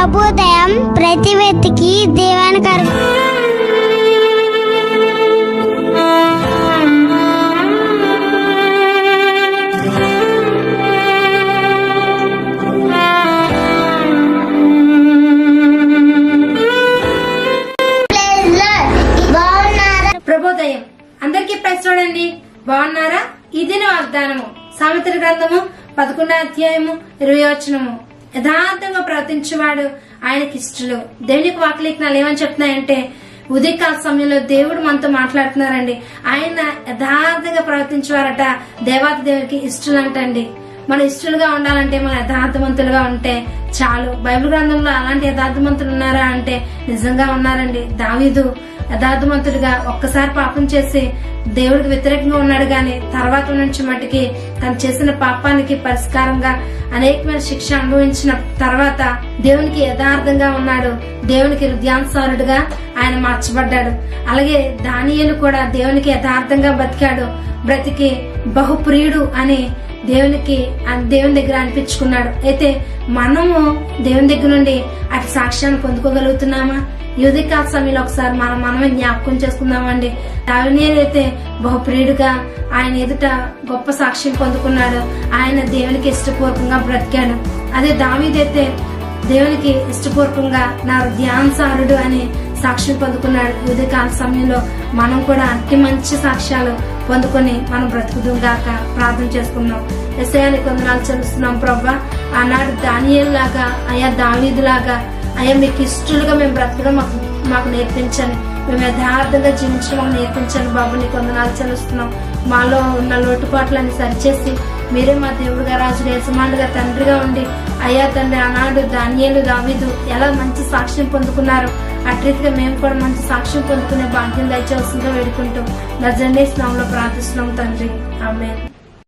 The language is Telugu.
ప్రభుదయం ప్రతి వ్యక్తికి దీవెనకరం. బాగున్నారా ప్రభోదయం. అందరికీ ప్రైస్ చూడండి. బాగున్నారా? ఇదిన వాగ్దానము సామెతల గ్రంథము పదకొండో అధ్యాయము ఇరవై వచనము. యథార్థంగా ప్రవర్తించేవాడు ఆయనకి ఇష్టలు. దేవునికి వాకలేఖనాలు ఏమని చెప్తున్నాయంటే ఉదయకాల సమయంలో దేవుడు మనతో మాట్లాడుతున్నారండి. ఆయన యథార్థంగా ప్రవర్తించేవారట దేవాత దేవుడికి ఇష్టలు అంటండి మన ఇష్టలుగా ఉండాలంటే మన యథార్థవంతులుగా ఉంటే చాలు. బైబిల్ గ్రంథంలో అలాంటి యథార్థవంతులు ఉన్నారా అంటే నిజంగా ఉన్నారండి. దావీదు యథార్థవంతుడిగా ఒక్కసారి పాపం చేసి దేవుడికి వ్యతిరేకంగా ఉన్నాడు గాని తర్వాత నుంచి మటుకి తను చేసిన పాపానికి పరిష్కారంగా అనేకమైన శిక్ష అనుభవించిన తర్వాత దేవునికి యథార్థంగా ఉన్నాడు. దేవునికి హృదయానుసారుడుగా ఆయన మార్చబడ్డాడు. అలాగే దానియలు కూడా దేవునికి యథార్థంగా బతికాడు. బ్రతికి బహుప్రియుడు అని దేవునికి దేవుని దగ్గర అనిపించుకున్నాడు. అయితే మనము దేవుని దగ్గర నుండి అటు సాక్ష్యాన్ని పొందుకోగలుగుతున్నామా? యుధికాల సమయంలో ఒకసారి మనం మనమే జ్ఞాపకం చేసుకుందామండి. అయితే బహుప్రియుడుగా ఆయన ఎదుట గొప్ప సాక్ష్యం పొందుకున్నాడు. ఆయన దేవునికి ఇష్టపూర్వకంగా బ్రతికాడు. అదే దావీదైతే దేవునికి ఇష్టపూర్వకంగా నా ధ్యానసారుడు అని సాక్ష్యం పొందుకున్నాడు. ఉదయకాల సమయంలో మనం కూడా అతి మంచి సాక్ష్యాలు పొందుకొని మనం బ్రతుకుదాం గాక ప్రార్థన చేసుకుందాం. ఎస్ఐని కొందనాలు చెల్లిస్తున్నాం ప్రభా. ఆనాడు దానియల్ లాగా అయా దావీదు లాగా అయ్యా మీకు ఇష్టలుగా మేము బ్రతకడం మాకు మాకు నేర్పించండి. మేము యథార్థంగా జీవించడం మాకు నేర్పించండి బాబు నీకు వందనాలు చెల్లిస్తున్నాం. మాలో ఉన్న లోటుపాట్లన్నీ సరిచేసి మీరే మా దేవుడుగా రాజు యజమానుగా తండ్రిగా ఉండి అయ్యా తండ్రి ఆనాడు ధాన్యాలు దావీదు ఎలా మంచి సాక్ష్యం పొందుకున్నారు అట్రీతిగా మేము కూడా మంచి సాక్ష్యం పొందుకునే భాగ్యం దయచేస్తుందో వేడుకుంటూ నజండే స్నామంలో ప్రార్థిస్తున్నాం తండ్రి. ఆమె